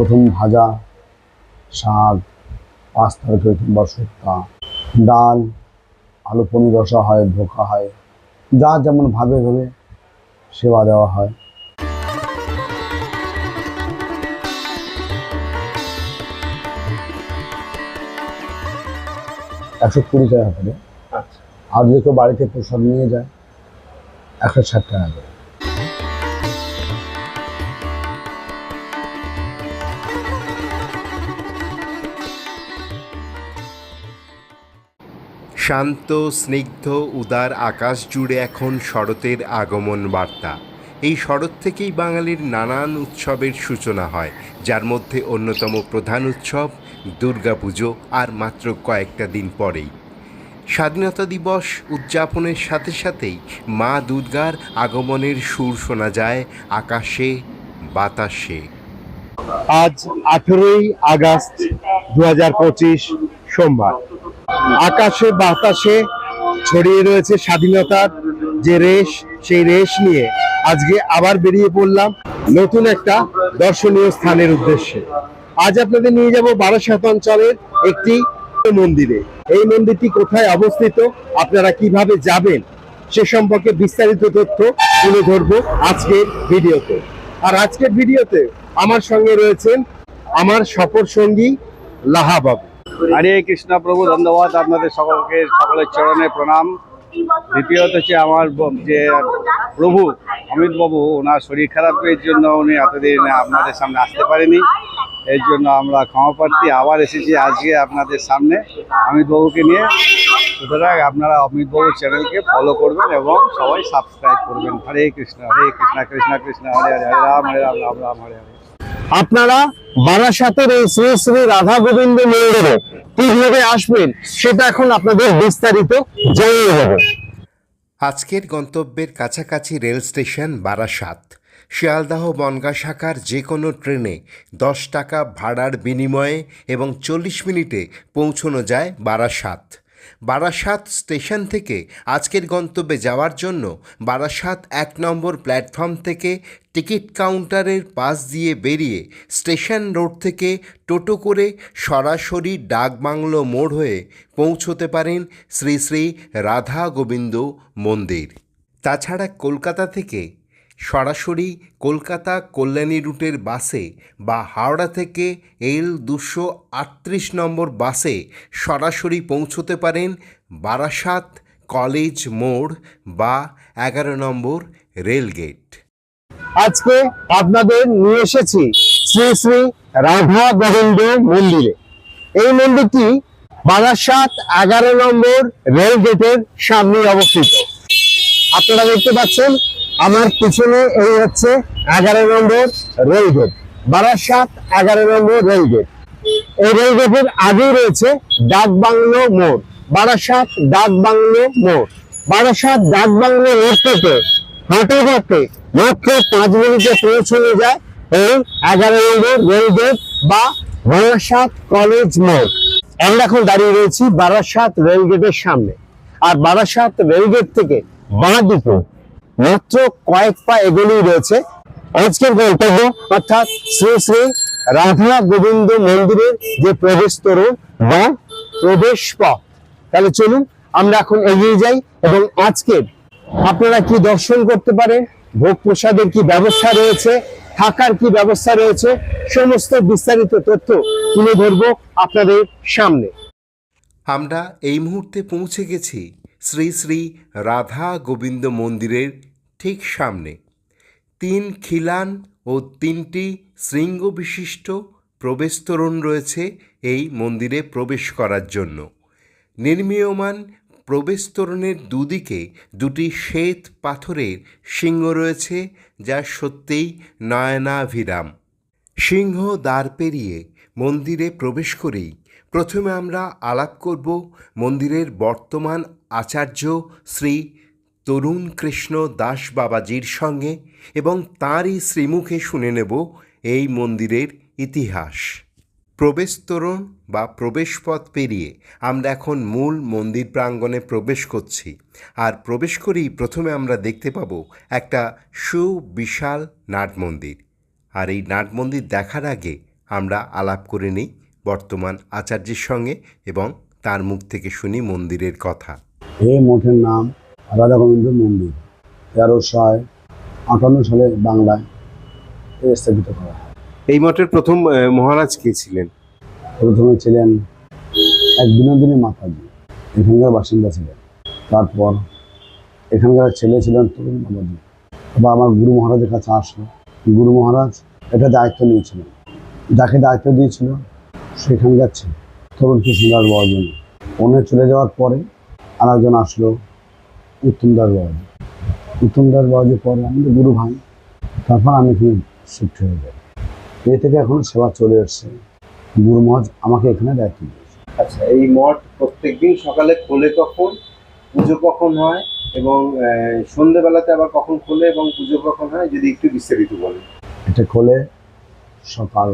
প্রথম ভাজা শাক পাঁচ তরকারি কিংবা শুক্তা ডাল আলু পনির রসা হয় ধোকা হয় যা যেমন ভাবে ভেবে সেবা দেওয়া হয়। একশো কুড়ি টাকা করে। আর যদি কেউ বাড়িতে প্রসাদ নিয়ে যায় একশো ষাট টাকা করে। শান্ত, স্নিগ্ধ, উদার আকাশ জুড়ে এখন শরতের আগমন বার্তা। এই শরৎ থেকেই বাঙালির নানান উৎসবের সূচনা হয়, যার মধ্যে অন্যতম প্রধান উৎসব দুর্গাপুজো আর মাত্র কয়েকটা দিন পরেই। স্বাধীনতা দিবস উদযাপনের সাথে সাথেই মা দুর্গার আগমনের সুর শোনা যায় আকাশে, বাতাসে। আজ আঠেরোই আগস্ট দু হাজার পঁচিশ সোমবার। আকাশে, বাতাসে ছড়িয়ে রয়েছে স্বাধীনতার যে রেশ, সেই রেশ নিয়ে আজকে আবার বেরিয়ে পড়লাম নতুন একটা দর্শনীয় স্থানের উদ্দেশ্যে। আজ আপনাদের নিয়ে যাব বারাসাত অঞ্চলের একটি মন্দিরে। এই মন্দিরটি কোথায় অবস্থিত, আপনারা কীভাবে যাবেন, সে সম্পর্কে বিস্তারিত তথ্য তুলে ধরবো আজকের ভিডিওতে। আর আজকের ভিডিওতে আমার সঙ্গে রয়েছেন আমার সফর সঙ্গী লাহাবাবু হরে কৃষ্ণ প্রভু, ধন্যবাদ আপনাদের সকলকে, সকলের চরণে প্রণাম। দ্বিতীয়ত হচ্ছে আমার যে প্রভু, অমিত বাবু ওনার শরীর খারাপের জন্য উনি এতদিন আপনাদের সামনে আসতে পারেনি। এর জন্য আমরা ক্ষমা প্রার্থী আবার এসেছি আজকে আপনাদের সামনে অমিত বাবুকে নিয়ে। সুতরাং আপনারা অমিত বাবুর চ্যানেলকে ফলো করবেন এবং সবাই সাবস্ক্রাইব করবেন। হরে কৃষ্ণ হরে কৃষ্ণ কৃষ্ণ কৃষ্ণ, হরে হরে হরে রাম হরে রাম রাম রাম, হরে হরে। আপনারা বারাসাতের এই শ্রী শ্রী রাধা গোবিন্দ মন্দিরে কীভাবে আসবেন সেটা এখন আপনাদের বিস্তারিত জানিয়ে দেবো। আজকের গন্তব্যের কাছাকাছি রেল স্টেশন বারাসাত। শিয়ালদাহ বনগা শাখার যে কোনো ট্রেনে দশ টাকা ভাড়ার বিনিময়ে এবং চল্লিশ মিনিটে পৌঁছানো যায় বারাসাত। বারাসাত স্টেশন থেকে আজকের গন্তব্যে যাওয়ার জন্য বারাসাত এক নম্বর প্ল্যাটফর্ম থেকে টিকিট কাউন্টারের পাশ দিয়ে বেরিয়ে স্টেশন রোড থেকে টোটো করে সরাসরি ডাকবাংলো মোড় হয়ে পৌঁছতে পারেন শ্রী শ্রী রাধা গোবিন্দ মন্দির। তাছাড়া কলকাতা থেকে সরাসরি কলকাতা কল্যাণী রুটের বাসে বা হাওড়া থেকে এল দুশো আটত্রিশ নম্বর বাসে সরাসরি পৌঁছতে পারেন বারাসাত কলেজ মোড় বা এগারো নম্বর রেলগেট। আজকে আপনাদের নিয়ে এসেছি শ্রী শ্রী রাধা গোবিন্দ মন্দিরে। এই মন্দিরটি বারাসাত এগারো নম্বর রেল গেটের সামনে অবস্থিত। আপনারা দেখতে পাচ্ছেন আমার পিছনে এই হচ্ছে এগারো নম্বর রেল গেট বারাসাত এগারো নম্বর রেল গেট এই রেল গেটের আগেই রয়েছে ডাক বাংলো মোড়। বারাসাত ডাক বাংলো মোড়। বারাসাত ডাক বাংলো মোড় থেকে হাঁটে হাঁটে মাত্র পাঁচ মিনিটে পৌঁছানো যায় এই এগারো নম্বর রেল গেট বা বারাসাত কলেজ মোড়। আমরা এখন দাঁড়িয়ে রয়েছি বারাসাত রেল গেটের সামনে। আর বারাসাত রেল গেট থেকে বাঁ দিকে মাত্র কয়েক পা এগোলেই রয়েছে। আজকের গন্তব্য অর্থাৎ শ্রী শ্রী রাধা গোবিন্দ মন্দিরের যে প্রবেশ তোরণ বা প্রবেশ পথ। তাহলে চলুন, আমরা এখন এগিয়ে যাই এবং আজকের আপনারা কি দর্শন করতে পারেন? ভোগ প্রসাদের কি ব্যবস্থা রয়েছে? থাকার কি ব্যবস্থা রয়েছে? সমস্ত বিস্তারিত তথ্য তুলে ধরবো আপনাদের সামনে। আমরা এই মুহূর্তে পৌঁছে গেছি শ্রী শ্রী রাধা গোবিন্দ মন্দিরের ঠিক সামনে। তিন খিলান ও তিনটি শৃঙ্গ বিশিষ্ট প্রবেশতোরণ রয়েছে এই মন্দিরে প্রবেশ করার জন্য। নির্মীয়মান প্রবেশতোরণের দুদিকে দুটি শ্বেত পাথরের সিংহ রয়েছে, যা সত্যিই নয়নাভিরাম। সিংহ দ্বার পেরিয়ে মন্দিরে প্রবেশ করেই প্রথমে আমরা আলাপ করব মন্দিরের বর্তমান আচার্য শ্রী তরুণ কৃষ্ণ দাস বাবাজির সঙ্গে এবং তাঁরই শ্রীমুখে শুনে নেব এই মন্দিরের ইতিহাস। প্রবেশতোরণ বা প্রবেশপথ পেরিয়ে আমরা এখন মূল মন্দির প্রাঙ্গণে প্রবেশ করছি আর প্রবেশ করেই প্রথমে আমরা দেখতে পাবো একটা সুবিশাল নাট মন্দির। আর এই নাট মন্দির দেখার আগে আমরা আলাপ করে নিই বর্তমান আচার্যের সঙ্গে এবং তার মুখ থেকে শুনি মন্দিরের কথা। এই মঠের নাম রাধা গোবিন্দ মন্দির তেরোশো আটান্ন সালে বাংলায় স্থাপিত করা হয়। এই মঠের প্রথম মহারাজ কে ছিলেন? প্রথমে ছিলেন এক বিনোদিনী মাতাজি এখানকার বাসিন্দা ছিলেন। তারপর এখানকার এক ছেলে ছিলেন তরুণ বাবাজি। বা আমার গুরু মহারাজের কাছে আসলো। গুরু মহারাজ এটা দায়িত্ব নিয়েছিলেন। যাকে দায়িত্ব দিয়েছিল সেখানকার যাচ্ছে। তরুণ কৃষ্ণদাস বর্জন। উনি চলে যাওয়ার পরে আর একজন আসলো উত্তম দাস বাবাজি উত্তম দাস বাবাজির পরে আমাদের গুরু ভাই তারপর আমি এখানে শিফট হয়ে যাই। এ থেকে এখন সেবা চলে এসছে। গুরু মহারাজ আমাকে এখানে দায়িত্ব দিয়েছে। আচ্ছা এই মঠ প্রত্যেকদিন সকালে খোলে কখন? পুজো কখন হয়? এবং সন্ধেবেলাতে আবার কখন খোলে এবং পুজো কখন হয়? যদি একটু বিস্তারিত বলেন। এটা খোলে সকাল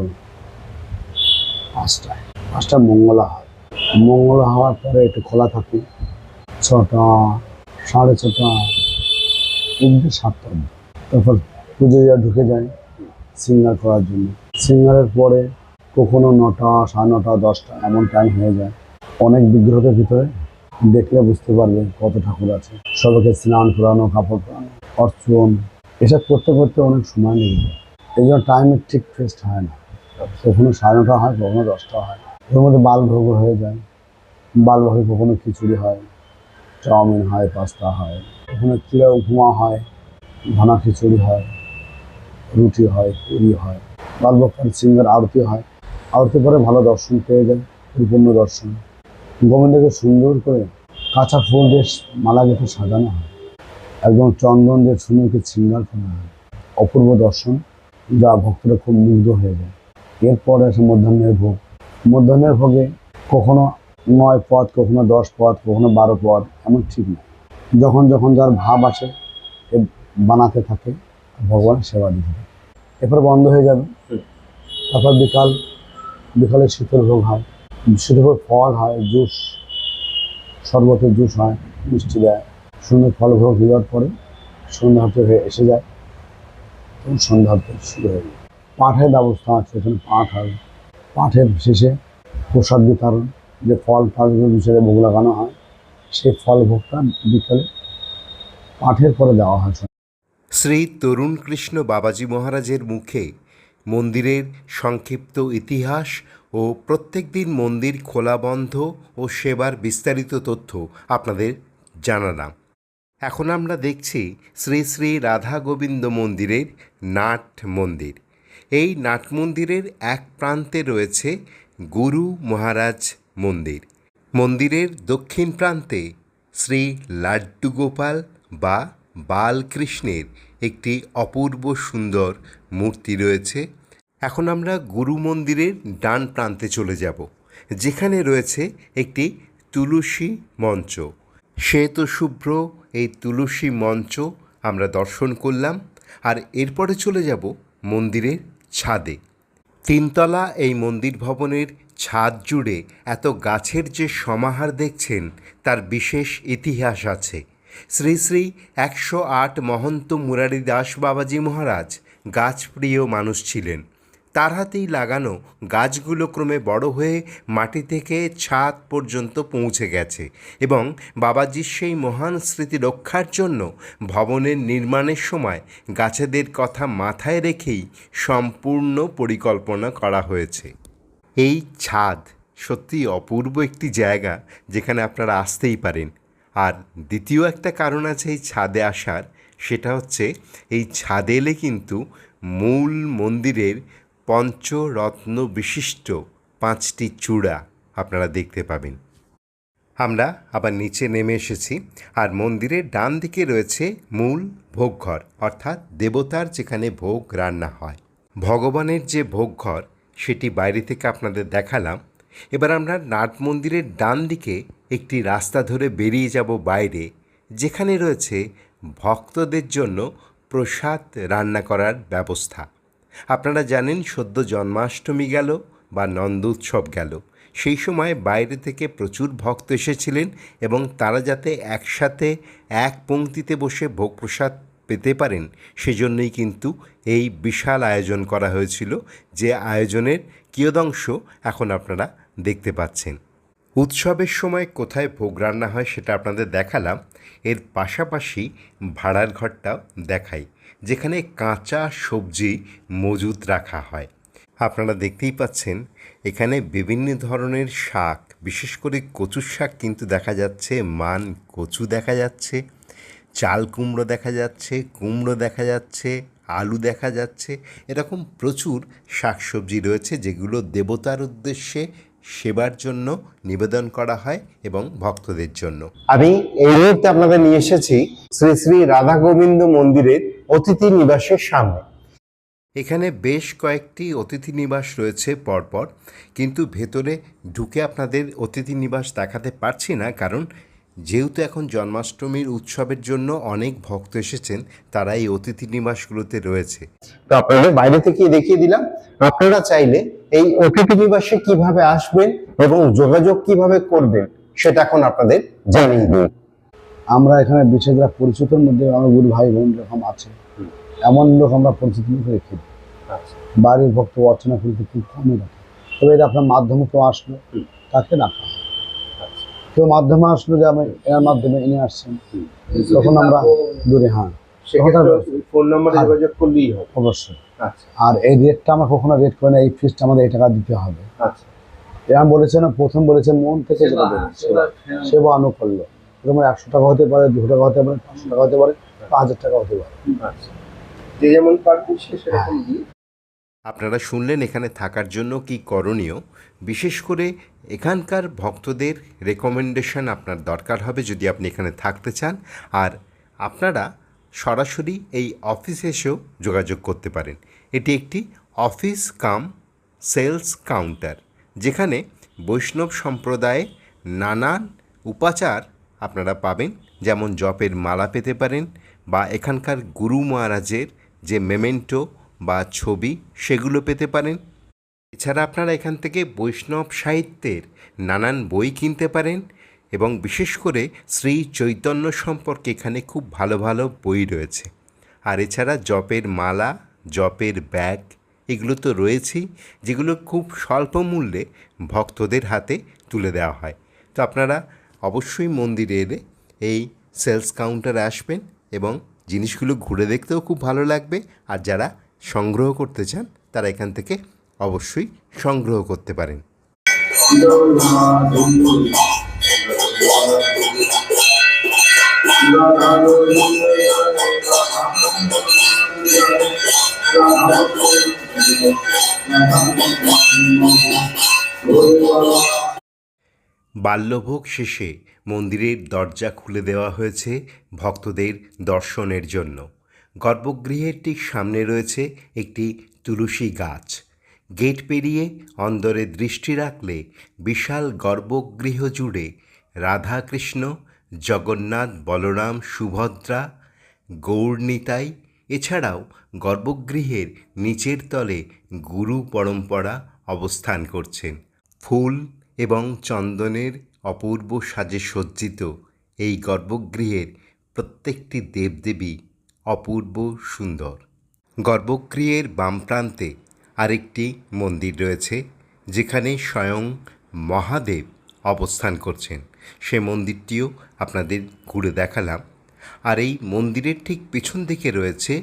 পাঁচটায়। পাঁচটা মঙ্গলা হয়। মঙ্গলা হওয়ার পরে একটু খোলা থাকে। ছটা, সাড়ে ছটা অব্দি সাতটা অব্দি তারপর পুজোরিয়া ঢুকে যায় সিঙ্গার করার জন্য। সিঙ্গারের পরে কখনো নটা, সাড়ে নটা, দশটা এমন টাইম হয়ে যায়। অনেক বিগ্রহের ভিতরে দেখলে বুঝতে পারবে কত ঠাকুর আছে। সবাইকে স্নান করানো, কাপড় পরানো, অর্চন, এসব করতে করতে অনেক সময় লেগে যায়। এই জন্য টাইমের ঠিক ফেস্ট হয় না। কখনো সাড়ে নটা হয়, কখনো দশটা হয়। এর মধ্যে বালভোগ হয়ে যায়। বালভোগে কখনো খিচুড়ি হয়, চাউমিন হয়, পাস্তা হয়। কখনো চিড়া উপমা হয় ঘনা খিচুড়ি হয়, রুটি হয়, পুরি হয়। বালভোগ সিঙ্গার আরতি হয়। আরতি পরে ভালো দর্শন পেয়ে যায়, পরিপূর্ণ দর্শন। গোবিন্দকে সুন্দর করে কাঁচা ফুল দিয়ে মালা গেঁথে সাজানো হয়। একদম চন্দন দিয়ে সুন্দরকে শৃঙ্গার করা হয়। অপূর্ব দর্শন যা ভক্তরা খুব মুগ্ধ হয়ে যায়। এরপরে আসে মধ্যাহ্নের ভোগ। মধ্যাহ্নের ভোগে কখনো নয় পদ, কখনো দশ পদ, কখনো বারো পদ, এমন ঠিক না। যখন যখন যার ভাব আসে এ বানাতে থাকে, ভগবান সেবা দিতে থাকে। এরপর বন্ধ হয়ে যাবে। তারপর বিকাল, বিকালে শীতল ভোগ হয়। শীতল ভোগ ফল হয়, জুস, শরবতের জুস হয়, মিষ্টি দেয়। সুন্দর ফল ভোগ দেওয়ার পরে সন্ধ্যা হতে হয়ে এসে যায়। তখন সন্ধ্যা হতে শুরু হয়ে যায়। পাঠের ব্যবস্থা আছে, এখানে পাঠ হয়। পাঠের শেষে প্রসাদ বিতরণ, যে ফল ফলগুলো বিষয়ে ভোগ লাগানো হয় সেই ফল ভোগটা বিকালে পাঠের পরে দেওয়া হয়। শ্রী তরুণ কৃষ্ণ বাবাজি মহারাজের মুখে মন্দিরের সংক্ষিপ্ত ইতিহাস ও প্রত্যেক দিন মন্দির খোলা বন্ধ ও সেবার বিস্তারিত তথ্য আপনাদের জানালাম। এখন আমরা দেখছি শ্রী শ্রী রাধা গোবিন্দ মন্দিরের নাট মন্দির। এই নাট মন্দিরের এক প্রান্তে রয়েছে গুরু মহারাজ মন্দির। মন্দিরের দক্ষিণ প্রান্তে শ্রী লাড্ডু গোপাল বা বালকৃষ্ণের একটি অপূর্ব সুন্দর মূর্তি রয়েছে। এখন আমরা গুরু মন্দিরের ডান প্রান্তে চলে যাব, যেখানে রয়েছে একটি তুলসী মঞ্চ। শ্বেত শুভ্র এই তুলসী মঞ্চ আমরা দর্শন করলাম, আর এরপরে চলে যাব মন্দিরের ছাদে। তিনতলা এই মন্দির ভবনের ছাদ জুড়ে এত গাছের যে সমাহার দেখছেন, তার বিশেষ ইতিহাস আছে। শ্রী শ্রী একশো আট মহন্ত মুরারি দাস বাবাজি মহারাজ গাছপ্রিয় মানুষ ছিলেন। তার হাতেই লাগানো গাছগুলো ক্রমে বড় হয়ে মাটি থেকে ছাদ পর্যন্ত পৌঁছে গেছে এবং বাবাজির সেই মহান স্মৃতি রক্ষার জন্য ভবনের নির্মাণের সময় গাছেদের কথা মাথায় রেখেই সম্পূর্ণ পরিকল্পনা করা হয়েছে। এই ছাদ সত্যি অপূর্ব একটি জায়গা যেখানে আপনারা আসতেই পারেন। আর দ্বিতীয় একটা কারণ আছে এই ছাদে আসার, সেটা হচ্ছে এই ছাদে এলে কিন্তু মূল মন্দিরের পঞ্চরত্ন বিশিষ্ট পাঁচটি চূড়া আপনারা দেখতে পাবেন। আমরা আবার নিচে নেমে এসেছি আর মন্দিরের ডান দিকে রয়েছে মূল ভোগঘর, অর্থাৎ দেবতার যেখানে ভোগ রান্না হয়। ভগবানের যে ভোগঘর, সেটি বাইরে থেকে আপনাদের দেখালাম। এবার আমরা নাট মন্দিরের ডান দিকে একটি রাস্তা ধরে বেরিয়ে যাব বাইরে, যেখানে রয়েছে ভক্তদের জন্য প্রসাদ রান্না করার ব্যবস্থা। আপনারা জানেন সদ্য জন্মাষ্টমী গেল বা নন্দ উৎসব গেল। সেই সময় বাইরে থেকে প্রচুর ভক্ত এসেছিলেন এবং তারা যাতে একসাথে এক পংক্তিতে বসে ভোগ প্রসাদ পেতে পারেন, সেজন্যই কিন্তু এই বিশাল আয়োজন করা হয়েছিল, যে আয়োজনের কিয়দংশ এখন আপনারা দেখতে পাচ্ছেন। উৎসবের সময় কোথায় ভোগ রান্না হয় সেটা আপনাদের দেখালাম, এর পাশাপাশি ভাড়ার ঘরটাও দেখাই। যেখানে কাঁচা সবজি মজুদ রাখা হয়। আপনারা দেখতেই পাচ্ছেন, এখানে বিভিন্ন ধরনের শাক, বিশেষ করে কচুর শাক কিন্তু দেখা যাচ্ছে, মান কচু দেখা যাচ্ছে, চাল কুমড়ো দেখা যাচ্ছে, কুমড়ো দেখা যাচ্ছে, আলু দেখা যাচ্ছে, এরকম প্রচুর শাকসবজি রয়েছে যেগুলো দেবতার উদ্দেশ্যে সেবার জন্য নিবেদন করা হয় এবং ভক্তদের জন্য। আমি এই মুহূর্তে আপনাদের নিয়ে এসেছি শ্রী শ্রী রাধা গোবিন্দ মন্দিরের অতিথি নিবাসের সামনে। এখানে বেশ কয়েকটি অতিথি নিবাস রয়েছে পরপর কিন্তু ভেতরে ঢুকে আপনাদের অতিথি নিবাস দেখাতে পারছি না কারণ যেহেতু এখন জন্মাষ্টমীর উৎসবের জন্য অনেক ভক্ত এসেছেন তারা এই অতিথি নিবাসগুলোতে রয়েছে। তো আপনাদের বাইরে থেকে দেখিয়ে দিলাম আপনারা চাইলে এই অতিথি নিবাসে কীভাবে আসবেন এবং যোগাযোগ কীভাবে করবেন সেটা এখন আপনাদের জানিয়ে দিন আমরা এখানে বিশেষ যারা পরিচিতর মধ্যে আমার গুরু ভাই বোন এরকম আছে। এমন লোক আমরা পরিচিত রেখে দিই বাড়ির ভক্ত অর্চনা করতে খুব কমই রাখে তবে এটা আপনার মাধ্যমে কেউ আসলো তাকে রাখা হয়। কেউ মাধ্যমে আসলো যে আমি এনার মাধ্যমে এনে আসছেন। তখন আমরা দূরে হ্যাঁ। ফোন নম্বরে হ্যাঁ। যোগাযোগ করলেই হবে। অবশ্যই। আচ্ছা। আর এই রেটটা আমরা কখনো রেট করে না এই ফিসটা আমাদের এই টাকা দিতে হবে। আচ্ছা। এরকম বলেছে না প্রথম বলেছে মন থেকে যেটা তোমার একশো টাকা হতে পারে দুশো টাকা হতে পারে পাঁচশো টাকা হতে পারে পাঁচ হাজার টাকা হতে পারে। আচ্ছা। যেমন পারবেন সে সেরকম দিয়ে আপনারা শুনলেন এখানে থাকার জন্য কি করণীয়। বিশেষ করে এখানকার ভক্তদের রেকমেন্ডেশন আপনার দরকার হবে যদি আপনি এখানে থাকতে চান। আর আপনারা সরাসরি এই অফিসে এসেও যোগাযোগ করতে পারেন। এটি একটি অফিস কাম, সেলস কাউন্টার, যেখানে বৈষ্ণব সম্প্রদায়ে নানান উপাচার আপনারা পাবেন। যেমন জপের মালা পেতে পারেন বা এখানকার গুরু মহারাজের যে মেমেন্টো বা ছবি সেগুলো পেতে পারেন। এছাড়া আপনারা এখান থেকে বৈষ্ণব সাহিত্যের নানান বই কিনতে পারেন এবং বিশেষ করে শ্রী চৈতন্য সম্পর্কে এখানে খুব ভালো ভালো বই রয়েছে। আর এছাড়া জপের মালা, জপের ব্যাগ এগুলো তো রয়েছেই, যেগুলো খুব স্বল্প মূল্যে ভক্তদের হাতে তুলে দেওয়া হয়। তো আপনারা অবশ্যই মন্দিরে এলে এই সেলস কাউন্টারে আসবেন এবং জিনিসগুলো ঘুরে দেখতেও খুব ভালো লাগবে। আর যারা সংগ্রহ করতে চান, তারা এখান থেকে অবশ্যই সংগ্রহ করতে পারেন। বাল্যভোগ শেষে মন্দিরের দরজা খুলে দেওয়া হয়েছে ভক্তদের দর্শনের জন্য। গর্ভগৃহের ঠিক সামনে রয়েছে একটি তুলসী গাছ। গেট পেরিয়ে অন্দরে দৃষ্টি রাখলে বিশাল গর্ভগৃহ জুড়ে রাধাকৃষ্ণ, জগন্নাথ, বলরাম, সুভদ্রা, গৌরনিতাই, এছাড়াও গর্ভগৃহের নিচের তলে গুরু পরম্পরা অবস্থান করছেন। ফুল এবং চন্দনের অপূর্ব সাজে সজ্জিত এই গর্ভগৃহের প্রত্যেকটি দেবদেবী অপূর্ব সুন্দর। গর্ভগৃহের বাম প্রান্তে আরেকটি মন্দির রয়েছে, যেখানে স্বয়ং মহাদেব অবস্থান করছেন। সে মন্দিরটিও আপনাদের ঘুরে দেখালাম। আর এই মন্দিরের ঠিক পিছন দিকে রয়েছে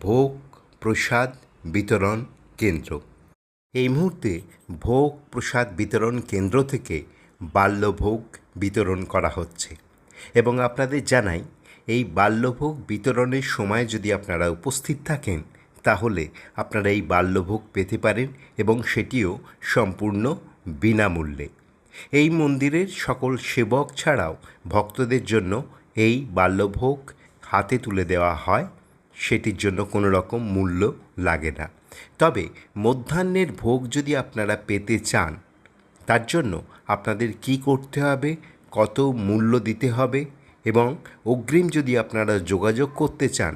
ভোগ প্রসাদ বিতরণ কেন্দ্র। এই মুহূর্তে ভোগ প্রসাদ বিতরণ কেন্দ্র থেকে বাল্যভোগ বিতরণ করা হচ্ছে। এবং আপনাদের জানাই এই বাল্যভোগ বিতরণের সময় যদি আপনারা উপস্থিত থাকেন, তাহলে আপনারা এই বাল্যভোগ পেতে পারেন এবং সেটিও সম্পূর্ণ বিনামূল্যে। এই মন্দিরের সকল সেবক ছাড়াও ভক্তদের জন্য এই বাল্যভোগ হাতে তুলে দেওয়া হয়, সেটির জন্য কোনো রকম মূল্য লাগে না। তবে মধ্যাহ্নের ভোগ যদি আপনারা পেতে চান, তার জন্য আপনাদের কি করতে হবে, কত মূল্য দিতে হবে এবং অগ্রিম যদি আপনারা যোগাযোগ করতে চান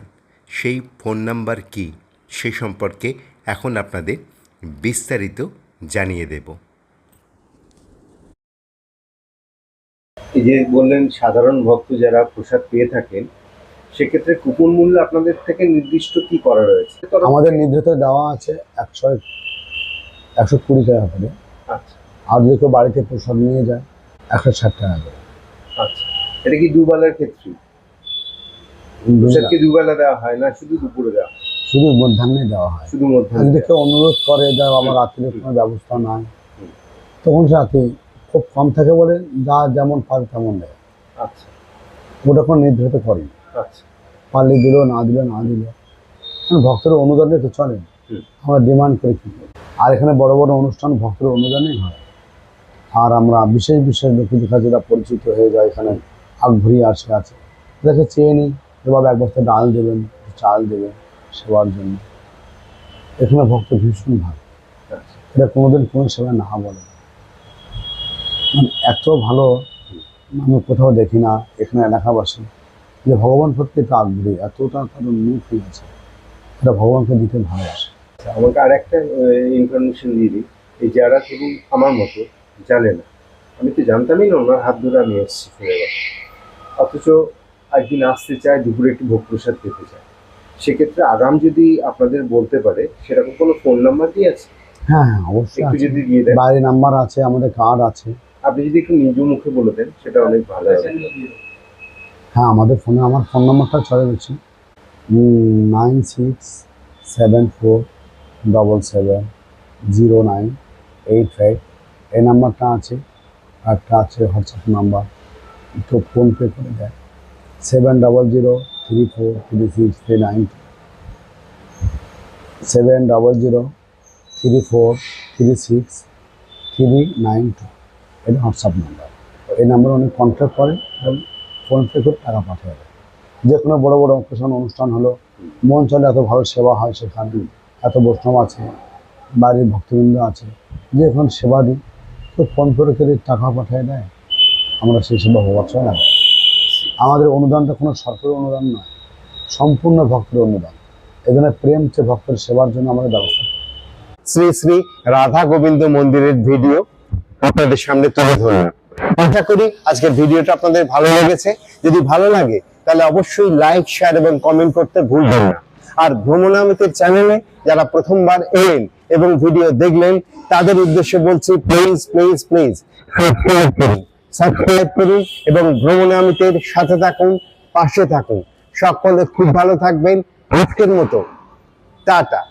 সেই ফোন নাম্বার কি সে সম্পর্কে এখন আপনাদের বিস্তারিত জানিয়ে দেব। এই যে বললেন সাধারণ ভক্ত যারা প্রসাদ পেয়ে থাকেন সেক্ষেত্রে কুপন মূল্য আপনাদের থেকে নির্দিষ্ট কি করা রয়েছে? আমাদের নির্ধারিত দেওয়া আছে একশো একশো কুড়ি টাকা করে। আচ্ছা। আর যদি কেউ বাড়িতে প্রসাদ নিয়ে যায় একশো ষাট টাকা করে। আচ্ছা। এটা কি দুবেলার ক্ষেত্রে? প্রসাদকে দুবেলা দেওয়া হয় না শুধু দুপুরে দেওয়া? শুধু মধ্যাহ্নে দেওয়া হয়। শুধু মধ্যাহ্নে যদি কেউ অনুরোধ করে যে আমার রাত্রে কোনো ব্যবস্থা নাই। তখন সে রাতে খুব কম থাকে বলে যা যেমন পারে তেমন দেয়। আচ্ছা। ওটা কোনো নির্ধারিত করেন। আচ্ছা। পারলে দিল না দিল না দিল। ভক্তের অনুদানে তো চলে। আমরা ডিমান্ড করে কি আর এখানে বড় বড় অনুষ্ঠান ভক্তের অনুদানেই হয়। আর আমরা বিশেষ বিশেষ লোকের কাছে যারা পরিচিত হয়ে যায় এখানে আগ ভরিয়ে আসে, আছে। তাদেরকে চেয়ে নিই, এভাবে এক বস্তা ডাল দেবেন চাল দেবেন সেবার জন্য। এখানে ভক্ত ভীষণ ভালো। এটা কোনোদিন কোনো সেবা না বলে। মানে এত ভালো, আমি কোথাও দেখি না, এখানে এলাকাবাসী যে ভগবান প্রতি এত আগ্রহী এতটা তার মুখ হয়ে আছে এটা ভগবানকে দিতে ভালোবাসে। আমাকে আর একটা ইনফরমেশন দিয়ে দিই। এই যারা ধরুন আমার মতো জানে না। আমি তো জানতামই না ওনার হাত ধরে আমি এসেছি ফিরে অথচ একদিন আসতে চায় দুপুরে একটু ভোগ প্রসাদ পেতে চায়। সেক্ষেত্রে আগাম যদি আপনাদের বলতে পারে সেরকম কোনো ফোন নাম্বার দিয়ে আছে? হ্যাঁ হ্যাঁ অবশ্যই একটু যদি দিয়ে দেন। বাইরে নাম্বার আছে আমাদের কার্ড আছে। আপনি যদি একটু নিজ মুখে বলে দেন সেটা অনেক ভালো হবে। হ্যাঁ আমাদের ফোনে আমার ফোন নাম্বারটা চলে গেছে nine six seven four double seven zero nine eight five এই নাম্বারটা আছে একটা আছে হোয়াটসঅ্যাপ নাম্বার একটু ফোনপে করে দেয়। Seven double zero three four three six three nine seven double zero three four three six three nine two এটা WhatsApp number এই নাম্বারে অনেক কন্ট্যাক্ট করে এবং ফোনপে করে টাকা পাঠিয়ে দেয় যে কোনো বড়ো বড়ো অকেশন অনুষ্ঠান হলো, মন চলে এত ভালো সেবা হয় সেখানে, এত বৈষ্ণব আছে, বাড়ির ভক্তবৃন্দ আছে, যে এখন সেবা দিই তো ফোন করে করে টাকা পাঠিয়ে দেয়। আমরা সেই সেবা হওয়ার না। আমাদের অনুদানটা কোনো সরকারি অনুদান নয়, সম্পূর্ণ ভক্তের অনুদান। এজন্য প্রেম চেয়ে ভক্তের সেবার জন্য আমাদের ব্যবস্থা। শ্রী শ্রী রাধা গোবিন্দ মন্দিরের ভিডিও আপনাদের সামনে তুলে ধরলাম। আশা করি আজকের ভিডিওটা আপনাদের ভালো লেগেছে। যদি ভালো লাগে, তাহলে অবশ্যই লাইক, শেয়ার এবং কমেন্ট করতে ভুলবেন না। আর ভ্রমণামিতের চ্যানেলে যারা প্রথমবার এলেন এবং ভিডিও দেখলেন, তাদের উদ্দেশ্যে বলছি প্লিজ প্লিজ প্লিজ সাবস্ক্রাইব করুন। সাবস্ক্রাইব করুন এবং ভ্রমণামিতের সাথে থাকুন, পাশে থাকুন। সকলে খুব ভালো থাকবেন। আজকের মতো। টাটা।